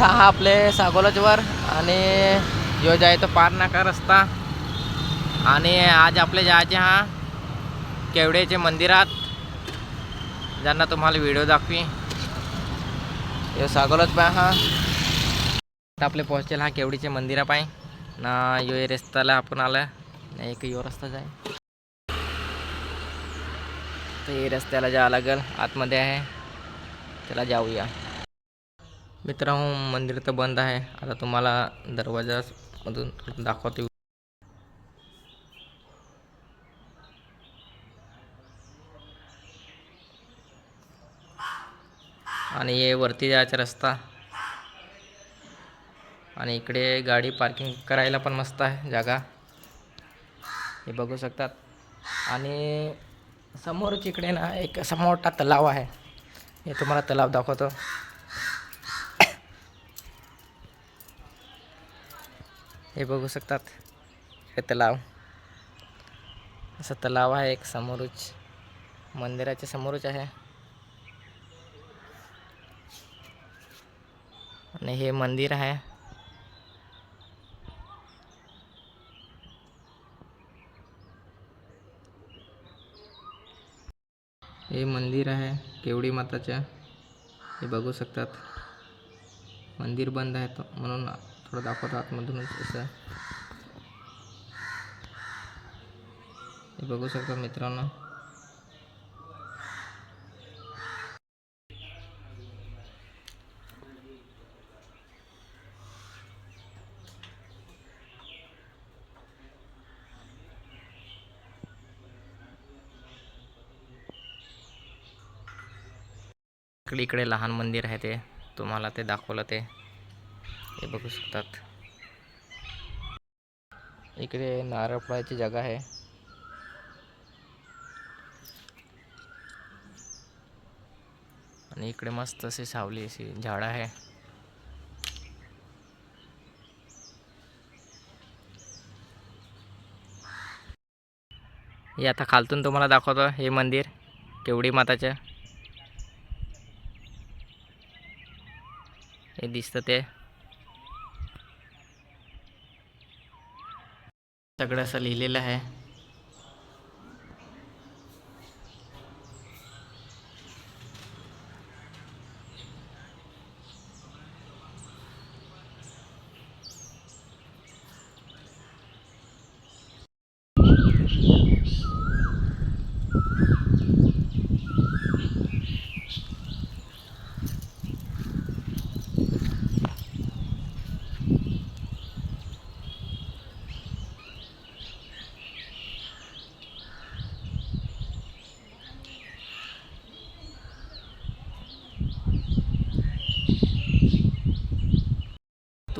आता हा आपले सागोलाजवर आणि यो जाय तो पार नाका रस्ता. आणि आज आपले जायचे हा केवडेचे मंदिरात. ज्यांना तुम्हाला व्हिडिओ दाखवी. यो सागोलाज पाय हा. आता आपले पोहोचेल हा केवडीचे मंदिरा पाय. ना यो ए रस्त्याला आपण आलं नाही एक यो रस्ता जाय. तर हे रस्त्याला जावं लागेल. आतमध्ये आहे. त्याला जाऊया. मित्रांनो मंदिर तर बंद आहे. आता तुम्हाला दरवाजामधून दाखवते. आणि हे वरती जायचा रस्ता. आणि इकडे गाडी पार्किंग करायला पण मस्त आहे जागा. हे बघू शकतात. आणि समोरच इकडे ना एक असा मोठा तलाव आहे. हे तुम्हाला तलाव दाखवतो. हे बघू शकतात. हे तलाव. असं तलाव आहे एक समोरच. मंदिराच्या समोरच आहे. आणि हे मंदिर आहे. हे मंदिर आहे केवडी माताच्या हे बघू शकतात. मंदिर बंद आहे तो म्हणून थोडं दाखवतो आतमधूनच असं. हे बघू शकता मित्रांनो. इकडे इकडे लहान मंदिर आहे ते. तुम्हाला ते दाखवलं ते. हे बघू शकतात. इकडे नारळ फळाची जागा आहे. आणि इकडे मस्त अशी सावली अशी झाडं आहे. हे आता खालतून तुम्हाला दाखवतो हे मंदिर केवडी माताचं. हे दिसतं ते. सगळं असं लिहिलेलं आहे.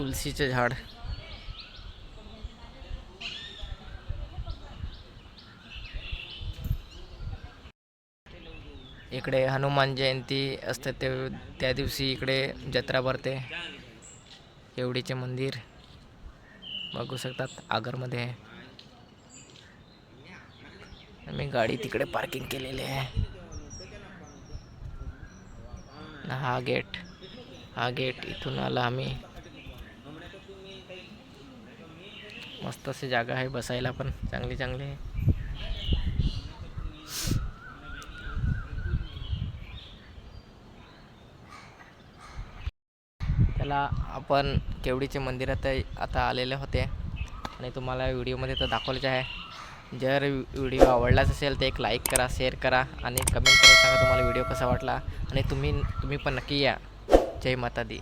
तुलसीचे झाड. इकडे हनुमान जयंती असते ते त्या दिवशी इकडे जत्रा भरते. एवढीचे मंदिर. बघू शकतात आगरमध्ये. आहे मी गाडी तिकडे पार्किंग केलेली आहे. हा गेट हा गेट इथून आला आम्ही. मस्त अशी जागा आहे बसायला पण चांगली चांगली आहे. त्याला आपण केवडीचे मंदिरात आता आलेले होते. आणि तुम्हाला व्हिडिओमध्ये तर दाखवलेच आहे. जर व्हिडिओ आवडलाच असेल तर एक लाईक करा शेअर करा आणि कमेंट करून सांगा तुम्हाला व्हिडिओ कसा वाटला. आणि तुम्ही तुम्ही पण नक्की या. जय माता दी.